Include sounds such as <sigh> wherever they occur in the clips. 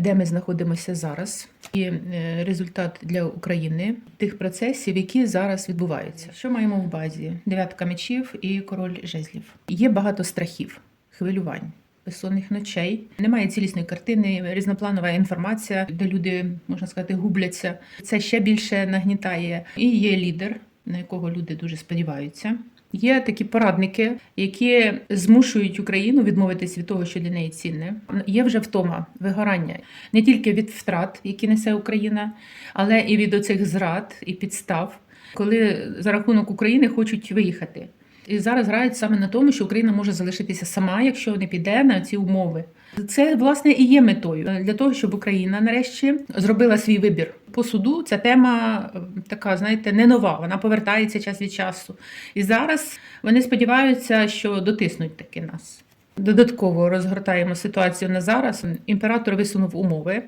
де ми знаходимося зараз, і е, результат для України тих процесів, які зараз відбуваються. Що маємо в базі? Дев'ятка мечів і король жезлів. Є багато страхів, хвилювань. Безсонних ночей немає цілісної картини, різнопланова інформація, де люди можна сказати губляться. Це ще більше нагнітає. І є лідер, на якого люди дуже сподіваються. Є такі порадники, які змушують Україну відмовитись від того, що для неї цінне. Є вже втома, вигорання не тільки від втрат, які несе Україна, але і від оцих зрад і підстав, коли за рахунок України хочуть виїхати. І зараз грають саме на тому, що Україна може залишитися сама, якщо не піде на ці умови. Це власне і є метою для того, щоб Україна нарешті зробила свій вибір. По суду ця тема е, така, знаєте, не нова. Вона повертається час від часу. І зараз вони сподіваються, що дотиснуть таки нас. Додатково розгортаємо ситуацію на зараз. Імператор висунув умови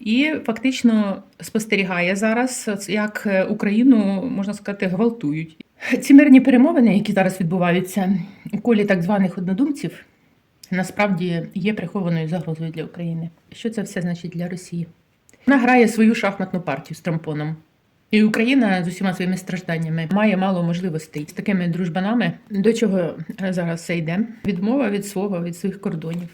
і фактично спостерігає зараз, як Україну можна сказати гвалтують. Ці мирні перемовини, які зараз відбуваються у колі так званих однодумців, насправді є прихованою загрозою для України. Що це все значить для Росії? Вона грає свою шахматну партію з трампоном. І Україна з усіма своїми стражданнями має мало можливостей з такими дружбанами. До чого зараз це йде? Відмова від свого, від своїх кордонів.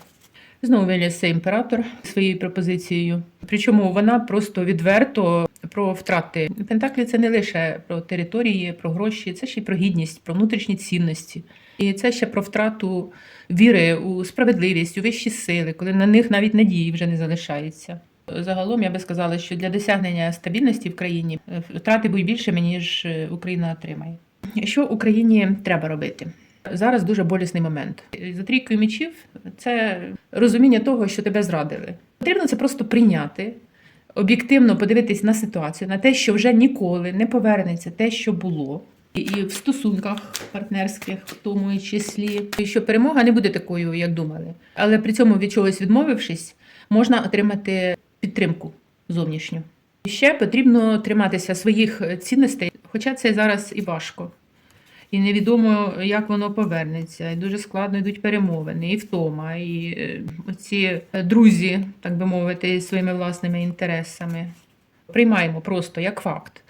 Знову вилізся імператор своєю пропозицією. Причому вона просто відверто про втрати. Пентаклі це не лише про території, про гроші, це ще й про гідність, про внутрішні цінності. І це ще про втрату віри у справедливість, у вищі сили, коли на них навіть надії вже не залишається. Загалом я би сказала, що для досягнення стабільності в країні е, втрати будуть більшими, ніж е, Україна отримає. Що Україні треба робити? Зараз дуже болісний момент. За трійкою мечів це розуміння того, що тебе зрадили. Потрібно це просто прийняти, об'єктивно подивитись на ситуацію, на те, що вже ніколи не повернеться те, що було. І- в стосунках партнерських, в тому числі, що перемога не буде такою, як думали. Але при цьому від чогось відмовившись, можна отримати підтримку зовнішню. І ще потрібно триматися своїх цінностей, хоча це зараз і важко. І невідомо, як воно повернеться. І дуже складно йдуть перемовини, і втома, і е, ці друзі, так би мовити, своїми власними інтересами. Приймаємо просто як факт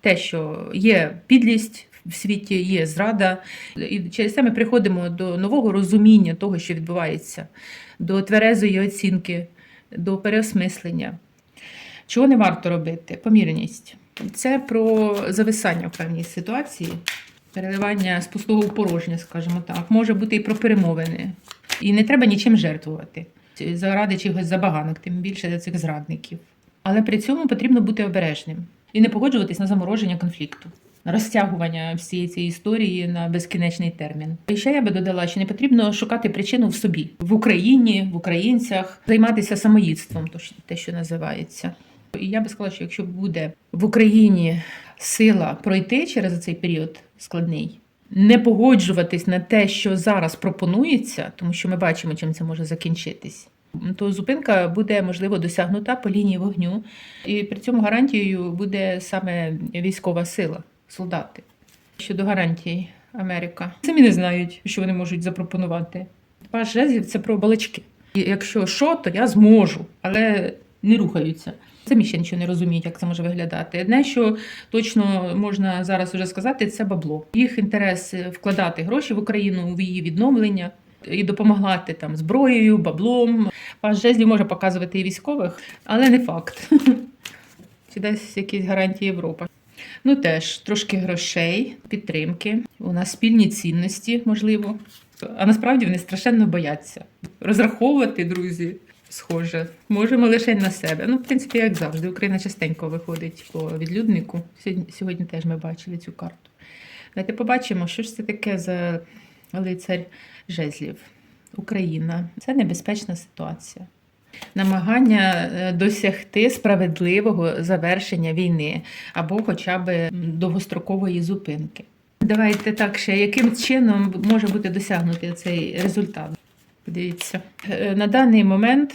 те, що є підлість в світі, є зрада. І через це ми приходимо до нового розуміння того, що відбувається, до тверезої оцінки, до переосмислення. Чого не варто робити? Помірність. Це про зависання в певній ситуації, переливання з пустого в порожнє, скажімо так. Може бути і про перемовини. І не треба нічим жертвувати заради чогось забаганок, тим більше для цих зрадників. Але при цьому потрібно бути обережним і не погоджуватись на замороження конфлікту, на розтягування всієї цієї історії на безкінечний термін. І ще я би додала, що не потрібно шукати причину в собі в Україні, в українцях, займатися самоїдством, то те, що називається. І я би сказала, що якщо буде в Україні сила пройти через цей період складний, не погоджуватись на те, що зараз пропонується, тому що ми бачимо, чим це може закінчитись. То зупинка буде можливо досягнута по лінії вогню, і при цьому гарантією буде саме військова сила, солдати. Щодо гарантій Америка, самі не знають, що вони можуть запропонувати. Паш жезлів це про балачки. І якщо що, то я зможу, але не рухаються. Самі ще нічого не розуміють, як це може виглядати. Одне, що точно можна зараз вже сказати, це бабло. Їх інтерес вкладати гроші в Україну в її відновлення і допомагати там зброєю, баблом. Паш жезлів може показувати і військових, але не факт. <laughs> Чи десь якісь гарантії Європа. Ну теж трошки грошей, підтримки. У нас спільні цінності, можливо. А насправді вони страшенно бояться. Розраховувати, друзі, схоже, можемо лише на себе. Ну, в принципі, як завжди, Україна частенько виходить по відлюднику. Сьогодні, теж ми бачили цю карту. Давайте побачимо, що ж це таке за лицар жезлів. Україна. Це небезпечна ситуація. Намагання е, досягти справедливого завершення війни або хоча б довгострокової зупинки. Давайте так ще, яким чином може бути досягнутий цей результат? Подивіться, Е, на даний момент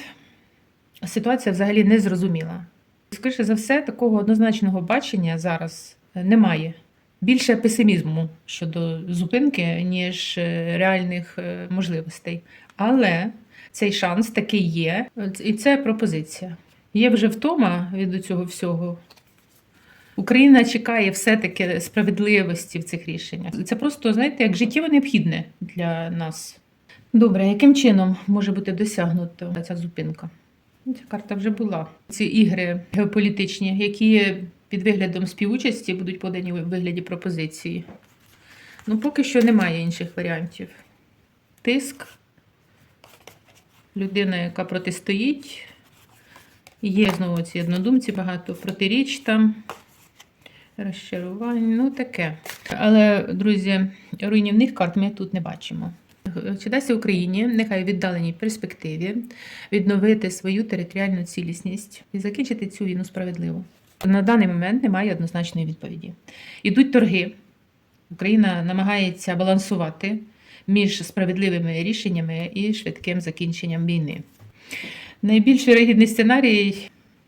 ситуація взагалі не зрозуміла. Скоріше за все, такого однозначного бачення зараз немає. Більше песимізму щодо зупинки, ніж е, реальних е, можливостей. Але цей шанс такий є, і це пропозиція. Є вже втома від цього всього. Україна чекає все-таки справедливості в цих рішеннях. Це просто, знаєте, як життєво необхідне для нас. Добре, яким чином може бути досягнута ця зупинка? Ну, Ця карта вже була. Ці ігри геополітичні, які під виглядом співучасті будуть подані у вигляді пропозиції. Ну, поки що немає інших варіантів. Тиск, людина, яка протистоїть. Є знову ці однодумці, багато протиріч там, розчарувань, ну таке. Але, друзі, руйнівних карт ми тут не бачимо. Чи дасть Україні, нехай в віддаленій перспективі, відновити свою територіальну цілісність і закінчити цю війну справедливо? На даний момент немає однозначної відповіді. Ідуть торги. Україна намагається балансувати між справедливими рішеннями і швидким закінченням війни. Найбільш вирогідний сценарій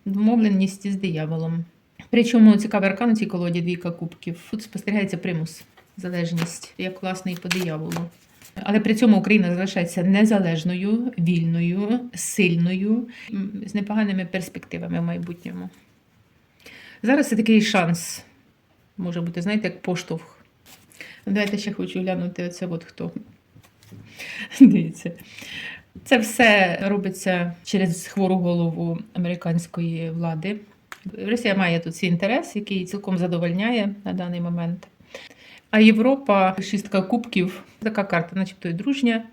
домовленість з дияволом. Причому цікавий аркан у цій колоді двійка кубків. Тут спостерігається примус, залежність, як власне і по дияволу. Але при цьому Україна залишається незалежною, вільною, сильною, з непоганими перспективами в майбутньому. Зараз це такий шанс. Може бути, знаєте, як поштовх. Давайте ще хочу глянути оце от хто. Дивіться. Це все робиться через хвору голову американської влади. Росія має тут свій інтерес, який цілком задовольняє на даний момент. А Європа, шістка кубків, така карта, начебто і дружня.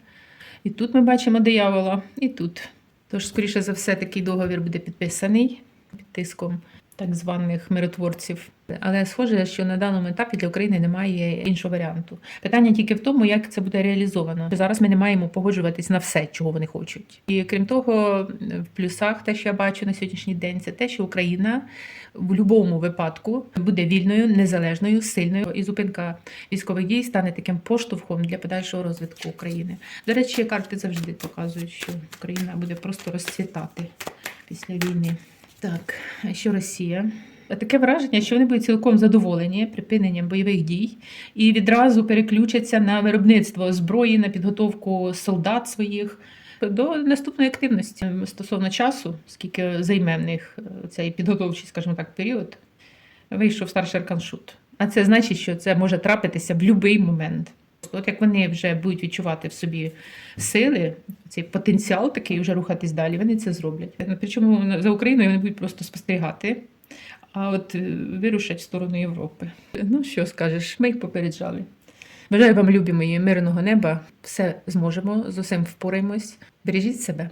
І тут ми бачимо диявола, і тут. Тож, скоріше за все, такий договір буде підписаний під тиском так званих миротворців. Але схоже, що на даному етапі для України немає іншого варіанту. Питання тільки в тому, як це буде реалізовано. Зараз ми не маємо погоджуватись на все, чого вони хочуть. І крім того, в плюсах, те, що я бачу на сьогоднішній день, це те, що Україна в будь-якому випадку буде вільною, незалежною, сильною, і зупинка військових дій стане таким поштовхом для подальшого розвитку України. До речі, карти завжди показують, що Україна буде просто розцвітати після війни. Так, що Росія? Таке враження, що вони будуть цілком задоволені припиненням бойових дій і відразу переключаться на виробництво зброї, на підготовку солдат своїх до наступної активності стосовно часу, скільки займе в них е, цей підготовчий, скажімо так, період. Вийшов старший арканшут. А це значить, що це може трапитися в будь-який момент. От як вони вже будуть відчувати в собі сили, цей потенціал такий вже рухатись далі, вони це зроблять. Причому за Україною вони будуть просто спостерігати, а от е, вирушать в сторону Європи. Ну що скажеш, ми їх попереджали. Бажаю вам, любі мої, мирного неба. Все зможемо, з усім впораємось. Бережіть себе.